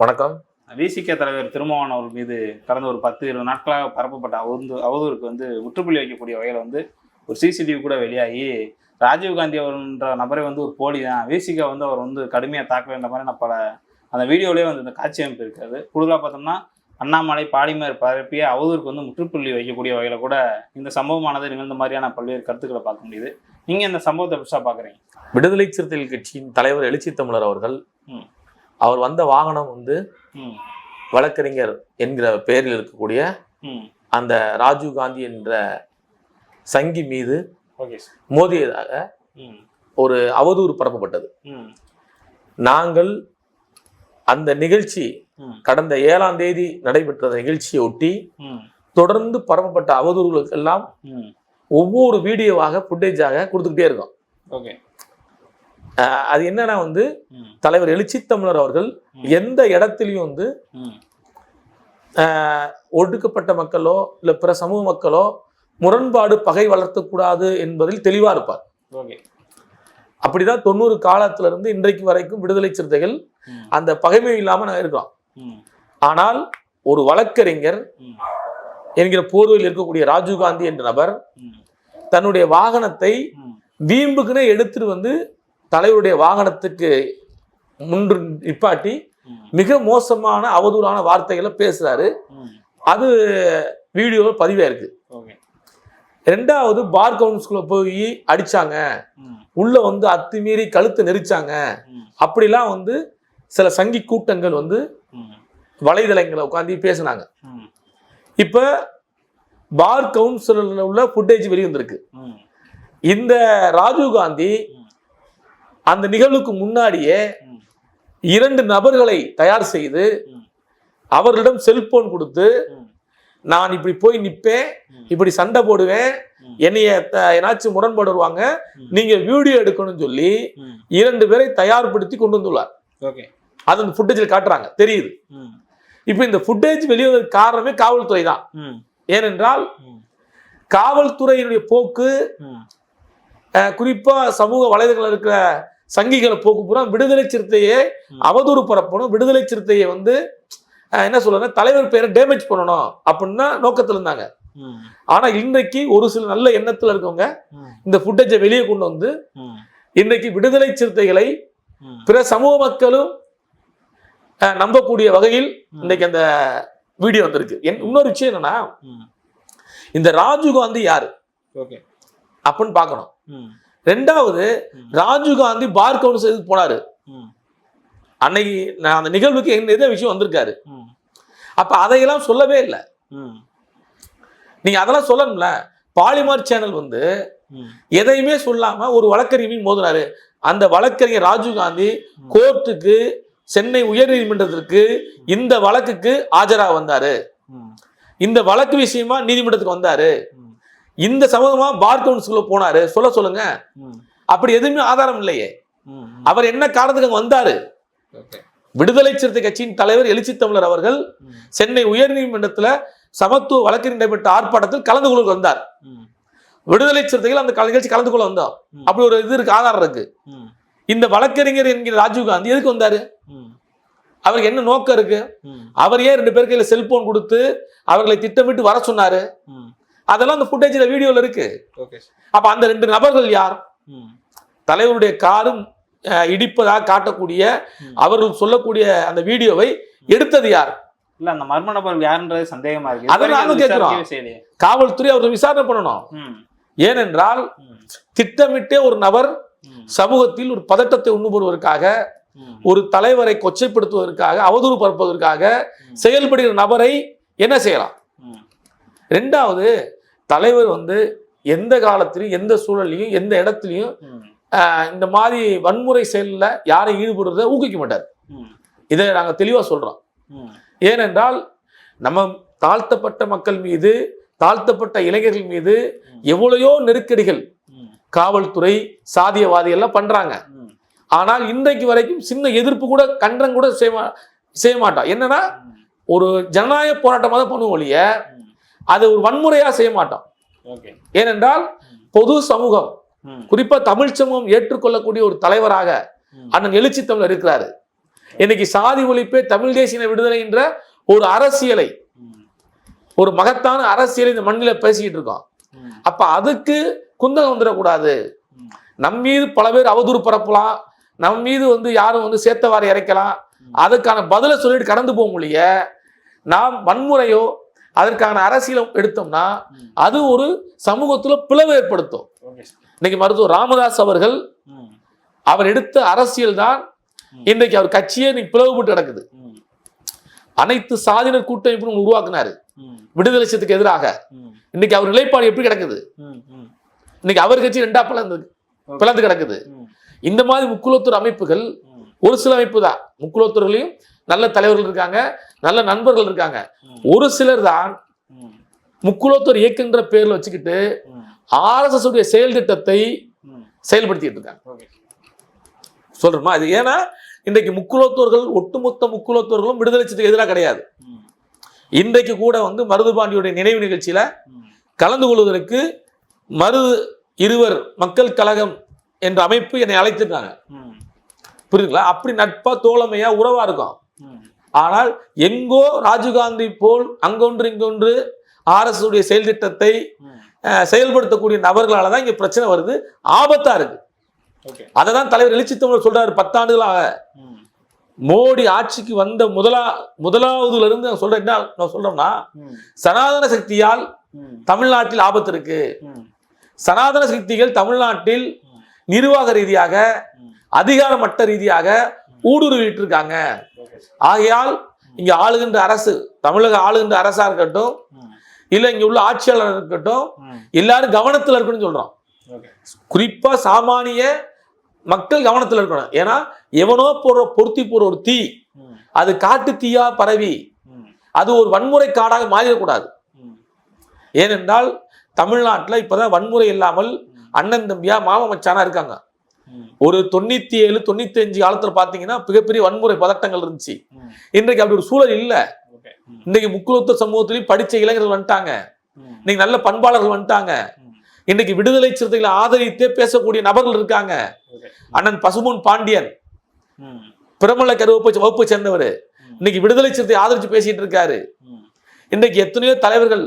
வணக்கம். விசிக தலைவர் திருமாவளவன் அவர்கள் மீது கடந்த ஒரு பத்து இருபது நாட்களாக பரப்பப்பட்ட அவதூறு அவதூறுக்கு வந்து முற்றுப்புள்ளி வைக்கக்கூடிய வகையில் வந்து ஒரு சிசிடிவி கூட வெளியாகி ராஜீவ்காந்தி அவர்ன்ற நபரை வந்து ஒரு போலி தான் விசிக வந்து அவர் வந்து கடுமையாக தாக்கலைன்ற மாதிரி நான் பல அந்த வீடியோலேயே வந்து இந்த காட்சி அமைப்பு இருக்காது கூடுதலாக பார்த்தோம்னா அண்ணாமலை பாலிமர் பரப்பிய அவதூறுக்கு வந்து முற்றுப்புள்ளி வைக்கக்கூடிய வகையில் கூட இந்த சம்பவமானது நிகழ்ந்த மாதிரியான பல்வேறு கருத்துக்களை பார்க்க முடியுது. நீங்கள் இந்த சம்பவத்தை பெருசாக பார்க்குறீங்க விடுதலை சிறுத்தைகள் கட்சியின் தலைவர் எழுச்சி தமிழர் அவர்கள் ம். அவர் வந்த வாகனம் வந்து வழக்கறிஞர் என்கிற பெயரில் இருக்கக்கூடிய அந்த ராஜீவ் காந்தி என்ற சங்கி மீது மோதியதாக ஒரு அவதூறு பரப்பப்பட்டது. நாங்கள் அந்த நிகழ்ச்சி கடந்த ஏழாம் தேதி நடைபெற்ற நிகழ்ச்சியை ஒட்டி தொடர்ந்து பரப்பப்பட்ட அவதூறுகளுக்கெல்லாம் ஒவ்வொரு வீடியோவாக ஃபுட்டேஜாக கொடுத்துக்கிட்டே இருக்கோம். ஓகே. அது என்னன்னா வந்து தலைவர் எழுச்சி தமிழர் அவர்கள் எந்த இடத்துலையும் வந்து ஒடுக்கப்பட்ட மக்களோ இல்லை பிற சமூக மக்களோ முரண்பாடு பகை வளர்த்தக்கூடாது என்பதில் தெளிவா இருப்பார். அப்படிதான் தொண்ணூறு காலத்துல இருந்து இன்றைக்கு வரைக்கும் விடுதலை சிறுத்தைகள் அந்த பகைமை இல்லாம நாங்கள் இருக்கோம் ம். ஆனால் ஒரு வழக்கறிஞர் என்கிற போர்வையில் இருக்கக்கூடிய ராஜீவ்காந்தி என்ற நபர் தன்னுடைய வாகனத்தை வீம்புக்குன்னே எடுத்துட்டு வந்து தலைவருடைய வாகனத்துக்கு முன்று நிப்பாட்டி மிக மோசமான அவதூறான வார்த்தைகளை பேசுறாரு. அது வீடியோவில் பதிவாயிருக்கு ரெண்டாவது பார் கவுன்ஸ்குள்ள போய் அடிச்சாங்க. உள்ள வந்து அத்துமீறி கழுத்தை நெரிச்சாங்க. அப்படிலாம் வந்து சில சங்கி கூட்டங்கள் வந்து வலைதளங்களை உட்காந்து பேசினாங்க. இப்ப பார் கவுன்சிலில் உள்ள ஃபுட்டேஜ் வெளிவந்திருக்கு. இந்த ராஜீவ் காந்தி. அந்த நிகழ்வுக்கு முன்னாடியே இரண்டு நபர்களை தயார் செய்து. அவர்களிடம் செல்போன் கொடுத்து நான் இப்படி போய் நிப்பேன் ம். இப்படி சண்டை போடுவேன். என்னைய ஏனாச்சும் முரண்பாடு வருவாங்க. நீங்க வீடியோ எடுக்கணும்னு சொல்லி இரண்டு பேரை தயார்படுத்தி கொண்டு வந்துள்ளார் ஓகே அது அந்த ஃபுட்டேஜில் காட்டுறாங்க தெரியுது இப்போ இந்த ஃபுட்டேஜ் வெளிவதற்கு காரணமே காவல்துறை தான் ஏனென்றால் காவல்துறையினுடைய போக்கு ம் அஹ், குறிப்பா சமூக வலைதளங்கள் இருக்கிற சங்கிகளை போக்கு பூரா விடுதலை சிறுத்தையை. அவதூறு பரப்பணும். விடுதலை சிறுத்தையை வந்து என்ன சொல்றது தலைவர் பேரை டேமேஜ் பண்ணணும் அப்படின்னா நோக்கத்துல இருந்தாங்க. ஆனா இன்றைக்கு ஒரு சில நல்ல எண்ணத்துல இருக்கவங்க இந்த ஃபுட்டேஜை வெளியே கொண்டு வந்து இன்றைக்கு விடுதலை சிறுத்தைகளை பிற சமூக மக்களும் நம்பக்கூடிய வகையில் இன்னைக்கு அந்த வீடியோ வந்திருக்கு. இன்னொரு விஷயம் என்னன்னா இந்த ராஜீவ் காந்தி யாரு? ஓகே. அப்படின்னு பார்க்கணும். ரெண்டாவது ம். ராஜீவ் காந்தி பார் கவுன்சில் போனாரு. ம். அன்னைக்கு நான் அந்த நிகழ்வுக்கு என்ன எந்த விஷயம் வந்திருக்காரு. அப்ப அதையெல்லாம் சொல்லவே இல்லை. நீங்க அதெல்லாம் சொல்லணும்ல. பாலிமார் சேனல் வந்து எதையுமே சொல்லாம ஒரு வழக்கறிஞர் மோதினாரு. அந்த வழக்கறிஞர் ராஜீவ் காந்தி கோர்ட்டுக்கு சென்னை உயர்நீதிமன்றத்திற்கு இந்த வழக்குக்கு ஆஜராக வந்தாரு. இந்த வழக்கு விஷயமா நீதிமன்றத்துக்கு வந்தாரு. இந்த சம்பந்தமா பார் கவுன்சிலுக்குள்ள போனாரு. சொல்ல சொல்லுங்க. அப்படி எதுவுமே ஆதாரம் இல்லையே. அவர் என்ன காரணத்துக்கு அங்க வந்தாரு? விடுதலை சிறுத்தை கட்சியின் தலைவர் எழுச்சி தமிழர் அவர்கள் சென்னை உயர்நீதிமன்றத்துல சமத்துவ வழக்கு நடைபெற்ற ஆர்ப்பாட்டத்தில் கலந்து கொள்ள வந்தார். விடுதலை சிறுத்தைகள் அந்த நிகழ்ச்சி கலந்து கொள்ள வந்தோம். அப்படி ஒரு இது இருக்கு ஆதாரம் இருக்கு. இந்த வழக்கறிஞர் என்கிற ராஜீவ் காந்தி எதுக்கு வந்தாரு? அவருக்கு என்ன நோக்கம் இருக்கு? அவர் ஏன் ரெண்டு பேர் கையில செல்போன் கொடுத்து அவர்களை திட்டமிட்டு வர சொன்னாரு? அதெல்லாம் அந்த ஃபுட்டேஜ்ல வீடியோல இருக்கு. அப்ப அந்த ரெண்டு நபர்கள் யார்? தலைவருடைய காரும் இடிப்பதாக காட்டக்கூடிய. அவர்கள் சொல்லக்கூடிய அந்த வீடியோவை எடுத்தது யார்? இல்ல அந்த மர்ம நபர் யாருன்றது சந்தேகமா இருக்கு. அதை நானும் இதுவரைக்கும் கேட்கிறோம். காவல்துறை அவர்கள் விசாரணை பண்ணணும். ஏனென்றால் திட்டமிட்டே ஒரு நபர் சமூகத்தில் ஒரு பதட்டத்தை உண்டு போடுவதற்காக ம். ஒரு தலைவரை கொச்சைப்படுத்துவதற்காக அவதூறு பரப்புவதற்காக செயல்படுகிற நபரை என்ன செய்யலாம்? ரெண்டாவது தலைவர் வந்து எந்த காலத்திலையும் எந்த சூழல்லையும் எந்த இடத்துலையும் இந்த மாதிரி வன்முறை செயலில் யாரையும் ஈடுபடுறத ஊக்குவிக்க மாட்டார். இதை நாங்கள் தெளிவாக சொல்கிறோம் ஏனென்றால் நம்ம தாழ்த்தப்பட்ட மக்கள் மீது தாழ்த்தப்பட்ட இளைஞர்கள் மீது எவ்வளையோ நெருக்கடிகள் காவல்துறை சாதியவாதி எல்லாம் பண்றாங்க. ஆனால் இன்றைக்கு வரைக்கும் சின்ன எதிர்ப்பு கூட கண்டனம் கூட செய்ய செய்ய மாட்டோம் என்னன்னா ஒரு ஜனநாயக போராட்டமாக தான் பண்ணுவோம் ஒழிய அது ஒரு வன்முறையா செய்ய மாட்டோம் ஏனென்றால் பொது சமூகம் குறிப்பா தமிழ் சமூகம் ஏற்றுக்கொள்ளக்கூடிய ஒரு தலைவராக அண்ணன் எழுச்சி தமிழர் இருக்கிறாரு. இன்னைக்கு சாதி ஒழிப்பே தமிழ் தேசிய விடுதலை என்ற ஒரு அரசியலை. ஒரு மகத்தான அரசியலை இந்த மண்ணில் பேசிக்கிட்டு இருக்கோம். அப்ப அதுக்கு குந்தகம் வந்துடக்கூடாது. நம் மீது பல பேர் அவதூறு பரப்பலாம். நம் மீது வந்து யாரும் வந்து சேத்தவாரி இறைக்கலாம். அதுக்கான பதிலை சொல்லிட்டு கடந்து போக முடிய நாம் வன்முறையோ அதற்கான அரசியலும் எடுத்தோம்னா. அது ஒரு சமூகத்துல பிளவு ஏற்படுத்தும் இன்னைக்கு மருத்துவர் ராமதாஸ் அவர்கள். அவர் எடுத்த அரசியல் தான் ம். இன்றைக்கு அவர் கட்சியே இன்னைக்கு பிளவுபட்டு கிடக்குது. அனைத்து சாதியினர் கூட்டமைப்பு உருவாக்குனாரு. விடுதலை சத்துக்கு எதிராக. இன்னைக்கு அவர் நிலைப்பாடு எப்படி கிடக்குது. இன்னைக்கு அவர் கட்சி ரெண்டா பிளந்து பிளந்து கிடக்குது. இந்த மாதிரி முக்குலத்தூர் அமைப்புகள். ஒரு சில அமைப்பு தான் முக்குலத்தூர்லையும் நல்ல தலைவர்கள் இருக்காங்க நல்ல நண்பர்கள் இருக்காங்க. ஒரு சிலர் தான். முக்குலத்தூர் இயக்குன்ற பேர்ல வச்சுக்கிட்டு. ஆர்எஸ்எஸ் உடைய செயல் திட்டத்தை. செயல்படுத்திட்டு இருக்காங்க சொல்றோமா அது ஏன்னா இன்றைக்கு முக்குலத்தோர்கள் ஒட்டுமொத்த முக்குலத்தோர்களும் விடுதலை சத்துக்கு எதிராக கிடையாது. இன்றைக்கு கூட வந்து மருதுபாண்டியுடைய நினைவு நிகழ்ச்சியில. கலந்து கொள்வதற்கு மருது இருவர் மக்கள் கழகம் என்ற அமைப்பு என்னை அழைத்திருக்காங்க. புரியுதுங்களா அப்படி நட்பா தோழமையா உறவா இருக்கும். ஆனால் எங்கோ ராஜீவ்காந்தி போல் அங்கொன்று இங்கொன்று ஆர்எஸ் உடைய செயல் திட்டத்தை செயல்படுத்தக்கூடிய நபர்களால தான் இங்க பிரச்சனை வருது ஆபத்தா இருக்கு அதை தான் தலைவர் எழுச்சி தமிழர் சொல்றாரு பத்தாண்டுகளாக. மோடி ஆட்சிக்கு வந்த முதலா முதலாவதுல இருந்து நான் சொல்றேன் என்ன நான் சொல்றோம்னா. சனாதன சக்தியால். தமிழ்நாட்டில் ஆபத்து இருக்கு. சனாதன சக்திகள் தமிழ்நாட்டில் நிர்வாக ரீதியாக ம். அதிகாரமட்ட ரீதியாக ஊடுருவிட்டு இருக்காங்க ஆகையால் இங்க ஆளுகின்ற அரசு தமிழக ஆளுகின்ற அரசா இருக்கட்டும். இல்ல இங்க உள்ள ஆட்சியாளர் இருக்கட்டும். எல்லாரும் கவனத்துல இருக்கணும்னு சொல்றோம் குறிப்பா சாமானிய மக்கள் கவனத்துல இருக்கணும் ஏன்னா எவனோ போற பொருத்தி போற ஒரு தீ. அது காட்டு தீயா பரவி. அது ஒரு வன்முறை காடாக மாறிடக்கூடாது. ஏனென்றால் தமிழ்நாட்டில் இப்போதான் வன்முறை இல்லாமல் அண்ணன் தம்பியா மாமா மச்சானா இருக்காங்க. ஒரு தொண்ணூத்தி ஏழு தொண்ணூத்தி அஞ்சு காலத்துல பாத்தீங்கன்னா மிகப்பெரிய வன்முறை பதட்டங்கள் இருந்துச்சு. இன்றைக்கு அப்படி ஒரு சூழல் இல்ல. இன்னைக்கு முக்குலத்த சமூகத்திலையும் படிச்ச இளைஞர்கள் வந்துட்டாங்க. இன்னைக்கு நல்ல பண்பாளர்கள் வந்துட்டாங்க. இன்னைக்கு விடுதலை சிறுத்தைகளை ஆதரித்தே பேசக்கூடிய நபர்கள் இருக்காங்க அண்ணன் பசுமூன் பாண்டியன். பிரமல கருவப்பை வகுப்பை சேர்ந்தவர் இன்னைக்கு விடுதலை சிறுத்தை ஆதரிச்சு பேசிட்டு இருக்காரு ம். இன்றைக்கு எத்தனையோ தலைவர்கள்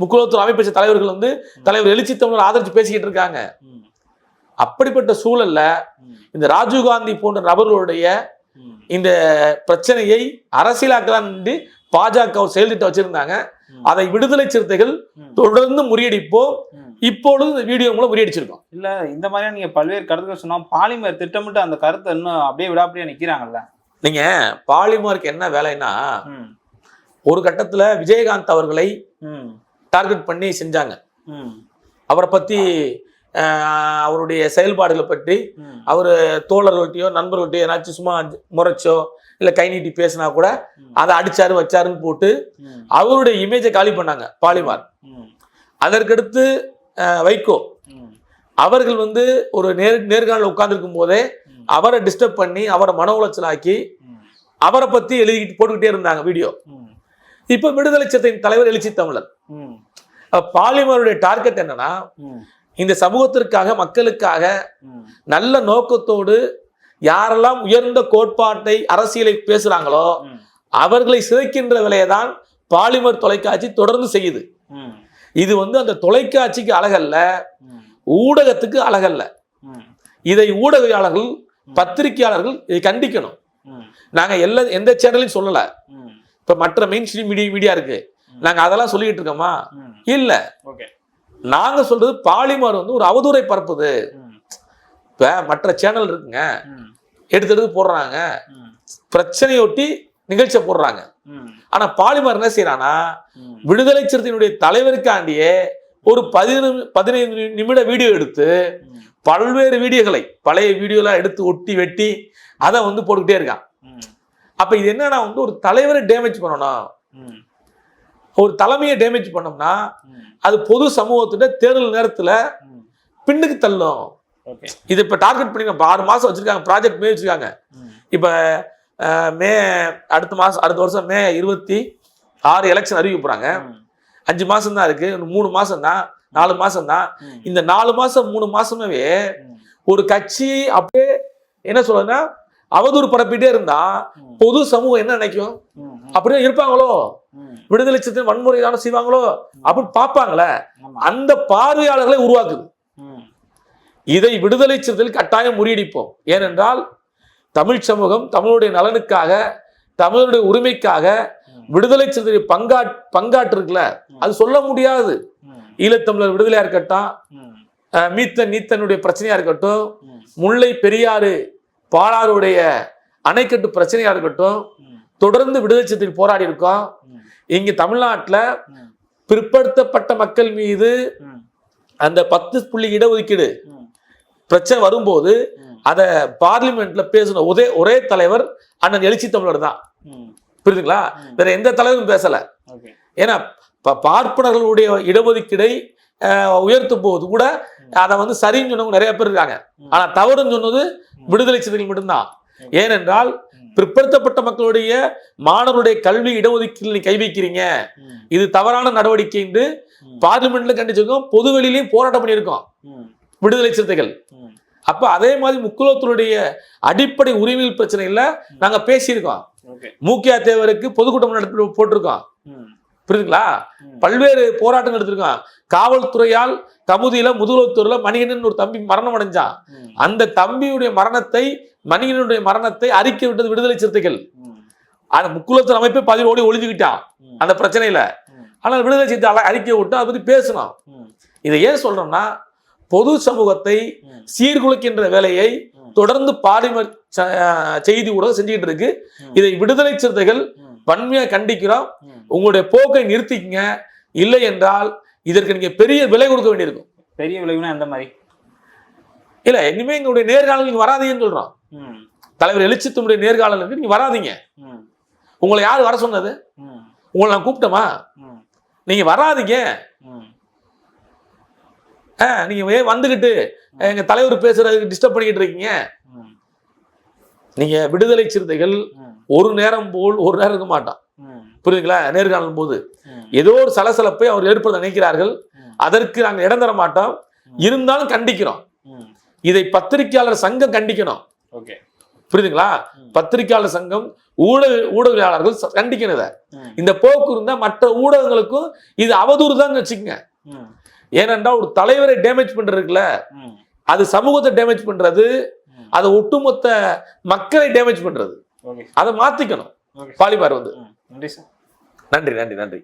முக்குலத்தூர் அமைப்பு தலைவர்கள் வந்து தலைவர் எழுச்சி தமிழர் ஆதரிச்சு பேசிக்கிட்டு இருக்காங்க. அப்படிப்பட்ட சூழல்ல. இந்த ராஜீவ்காந்தி போன்ற நபர்களுடைய. இந்த பிரச்சனையை அரசியலாக்கலாம் பாஜக ஒரு செயல் திட்டம் வச்சிருந்தாங்க. அதை விடுதலை சிறுத்தைகள். தொடர்ந்து முறியடிப்போம். இப்பொழுது இந்த வீடியோ மூலம் முறியடிச்சிருக்கோம் இல்ல இந்த மாதிரியா நீங்க பல்வேறு கருத்துக்கள் சொன்னா பாலிமர் திட்டமிட்டு அந்த கருத்தை இன்னும் அப்படியே விடாப்படியா நிக்கிறாங்கல்ல நீங்க பாலிமார்க்கு என்ன வேலைன்னா. ஒரு கட்டத்துல விஜயகாந்த் அவர்களை. டார்கெட் பண்ணி செஞ்சாங்க. அவரை பத்தி அவருடைய செயல்பாடுகளை பற்றி. அவர் தோழர்கள்ட்டையோ நண்பர்கள்ட்டையோ ஏதாச்சும் சும்மா முறைச்சோ இல்லை கை நீட்டி பேசினா கூட. அதை அடிச்சாரு வச்சாருன்னு போட்டு. அவருடைய இமேஜை காலி பண்ணாங்க பாலிமார். அதற்கடுத்து வைகோ. அவர்கள் வந்து ஒரு நேர் நேர்காணல் உட்கார்ந்துருக்கும் போதே. அவரை டிஸ்டர்ப் பண்ணி அவரை மன உளைச்சலாக்கி ம். அவரை பத்தி எழுதிக்கிட்டு போட்டுக்கிட்டே இருந்தாங்க வீடியோ. இப்போ விடுதலை சிறுத்தையின் தலைவர் எழுச்சி தமிழர் பாலிமருடைய டார்கெட் என்னன்னா. இந்த சமூகத்திற்காக மக்களுக்காக. நல்ல நோக்கத்தோடு யாரெல்லாம் உயர்ந்த கோட்பாட்டை அரசியலை பேசுறாங்களோ. அவர்களை சிதைக்கின்ற வேலையை தான் பாலிமர் தொலைக்காட்சி தொடர்ந்து செய்யுது. இது வந்து அந்த தொலைக்காட்சிக்கு அழகல்ல. ஊடகத்துக்கு அழகல்ல. இதை ஊடகவியாளர்கள் பத்திரிகையாளர்கள் இதை கண்டிக்கணும். நாங்க எல்லா எந்த சேனலையும் சொல்லல. இப்ப மற்ற மெயின் ஸ்ட்ரீம் மீடியா மீடியா இருக்கு நாங்க அதெல்லாம் சொல்லிட்டு இருக்கோமா. இல்ல ஓகே நாங்க சொல்றது பாலிமர் வந்து ஒரு அவதூறை பரப்புது. இப்ப மற்ற சேனல் இருக்குங்க. எடுத்து எடுத்து போடுறாங்க. பிரச்சனையொட்டி நிகழ்ச்சியை போடுறாங்க ம். ஆனா பாலிமர் என்ன செய்யறானா. விடுதலை சிறுத்தையினுடைய தலைவருக்காண்டியே ஒரு பதினஞ்சு பதினைந்து நிமிட வீடியோ எடுத்து. பல்வேறு வீடியோகளை பழைய வீடியோலாம் எடுத்து ஒட்டி வெட்டி அதை வந்து போட்டுக்கிட்டே இருக்கான். அப்ப இது என்னன்னா வந்து ஒரு தலைவரை டேமேஜ் பண்ணணும். ஒரு தலைமையை டேமேஜ் பண்ணோம்னா. அது பொது சமூகத்திட்ட தேர்தல் நேரத்துல. பின்னுக்கு தள்ளும் இது இப்ப டார்கெட் பண்ணி இப்ப ஆறு மாசம் வச்சிருக்காங்க ப்ராஜெக்ட் மே வச்சிருக்காங்க. இப்ப மே அடுத்த மாசம் அடுத்த வருஷம் மே இருபத்தி ஆறு எலெக்ஷன் அறிவிக்க போறாங்க ம். அஞ்சு மாசம் தான் இருக்கு இன்னும் மூணு மாசம் தான் நாலு மாசம் தான். இந்த நாலு மாசம் மூணு மாசமாவே ம். ஒரு கட்சி அப்படியே என்ன சொல்றதுன்னா அவதூறு பரப்பிட்டே இருந்தா பொது சமூகம் என்ன நினைக்கும் அப்படியே இருப்பாங்களோ. விடுதலை சிறுத்தை வன்முறை தானே செய்வாங்களோ அப்படின்னு பார்ப்பாங்களே. அந்த பார்வையாளர்களை உருவாக்குது. இதை விடுதலை சிறுத்தைகள் கட்டாயம் முறியடிப்போம். ஏனென்றால் தமிழ் சமூகம் தமிழுடைய நலனுக்காக தமிழுடைய உரிமைக்காக. விடுதலை சிறுத்தை பங்கா பங்காற்றுருக்குல அது சொல்ல முடியாது. ஈழத்தமிழர் விடுதலையா இருக்கட்டும் ம், அஹ் மீத்தன் நீத்தனுடைய பிரச்சனையா இருக்கட்டும் முல்லை பெரியாறு பாலாறுடைய அணைக்கட்டு பிரச்சனையா இருக்கட்டும் தொடர்ந்து விடுதலை சிறுத்தைகள் போராடி இருக்கோம். இங்க தமிழ்நாட்டுல பிற்படுத்தப்பட்ட மக்கள் மீது அந்த பத்து புள்ளி இடஒதுக்கீடு பிரச்சனை வரும்போது அத பார்லிமெண்ட்ல பேசின ஒரே ஒரே தலைவர் அண்ணன் எழுச்சி தமிழர் தான். புரியுதுங்களா. வேற எந்த தலைவரும் பேசல. ஏன்னா பார்ப்பனர்களுடைய இடஒதுக்கீடை உயர்த்தும் போது கூட அதை வந்து சரின்னு சொன்னவங்க நிறைய பேர் இருக்காங்க. ஆனா தவறுன்னு சொன்னது விடுதலை சிறுத்தைகள் மட்டும்தான். ஏனென்றால் பிற்படுத்தப்பட்ட மக்களுடைய மாணவருடைய கல்வி இடஒதுக்கீடு நீ கை வைக்கிறீங்க. இது தவறான நடவடிக்கை என்று பார்லிமெண்ட்ல கண்டிச்சிருக்கோம். பொது வெளியிலையும் போராட்டம் பண்ணியிருக்கோம். விடுதலை சிறுத்தைகள். அப்ப அதே மாதிரி முக்குலத்தினுடைய அடிப்படை உரிமைகள் பிரச்சனையில நாங்க பேசியிருக்கோம். மூக்கியா தேவருக்கு பொதுக்கூட்டம் நடத்தி போட்டிருக்கோம். புரியுதுங்களா? பல்வேறு போராட்டம் எடுத்திருக்கோம் காவல்துறையால் கமுதியில முதுகுலத்தூர்ல மணிகண்டன் ஒரு தம்பி மரணம் அடைஞ்சான். அந்த தம்பியுடைய மரணத்தை மணிகண்டனுடைய மரணத்தை அறிக்கை விட்டது விடுதலை சிறுத்தைகள். அந்த முக்குலத்தூர் அமைப்பை பதில் ஓடி ஒளிஞ்சுக்கிட்டான் அந்த பிரச்சனையில. ஆனால் விடுதலை சிறுத்தை அறிக்கை விட்டு அதை பத்தி பேசணும் இதை ஏன் சொல்றோம்னா பொது சமூகத்தை சீர்குலைக்கின்ற வேலையை. தொடர்ந்து பாலிமர் ச- செய்தி ஊடகம் செஞ்சுக்கிட்டு இருக்கு. இதை விடுதலை சிறுத்தைகள் வன்மையா கண்டிக்கிறோம். உங்களுடைய போக்கை நிறுத்திக்கங்க. இல்லை என்றால் இதற்கு நீங்க பெரிய விலை கொடுக்க வேண்டியிருக்கும். பெரிய விளைவுனா எந்த மாதிரி? இல்ல இனிமே எங்களுடைய நேர்காணல் நீங்க வராதீங்கன்னு சொல்றோம். தலைவர் எழுச்சித்துடைய நேர்காணலுக்கு நீங்க வராதீங்க. உங்களை யார் வர சொன்னது? உங்களை நான் கூப்பிட்டோமா? நீங்க வராதீங்க. நீங்க ஏன் வந்துகிட்டு எங்க தலைவர் பேசுறதுக்கு டிஸ்டர்ப் பண்ணிக்கிட்டு இருக்கீங்க? நீங்க விடுதலை சிறுத்தைகள் ஒரு நேரம் போல் ஒரு நேரம் இருக்க மாட்டான் புரியுதுங்களா? நேர்காணல் போது. ஏதோ ஒரு சலசலப்பை அவர் ஏற்படுத்த நினைக்கிறார்கள். அதற்கு நாங்கள் இடம் தர மாட்டோம். இருந்தாலும் கண்டிக்கிறோம். இதை பத்திரிகையாளர் சங்கம் கண்டிக்கணும். புரியுதுங்களா. பத்திரிகையாளர் சங்கம் ஊடக ஊடகவியலாளர்கள் கண்டிக்கணும் இதை இந்த போக்கு இருந்தா மற்ற ஊடகங்களுக்கும் இது அவதூறு தான் வச்சுக்கோங்க. ஏனென்றால் ஒரு தலைவரை டேமேஜ் பண்றதுக்குல அது சமூகத்தை டேமேஜ் பண்றது. அது ஒட்டுமொத்த மக்களை டேமேஜ் பண்றது. அதை மாத்திக்கணும். பாலிபார் வந்து. நன்றி சார். நன்றி நன்றி நன்றி.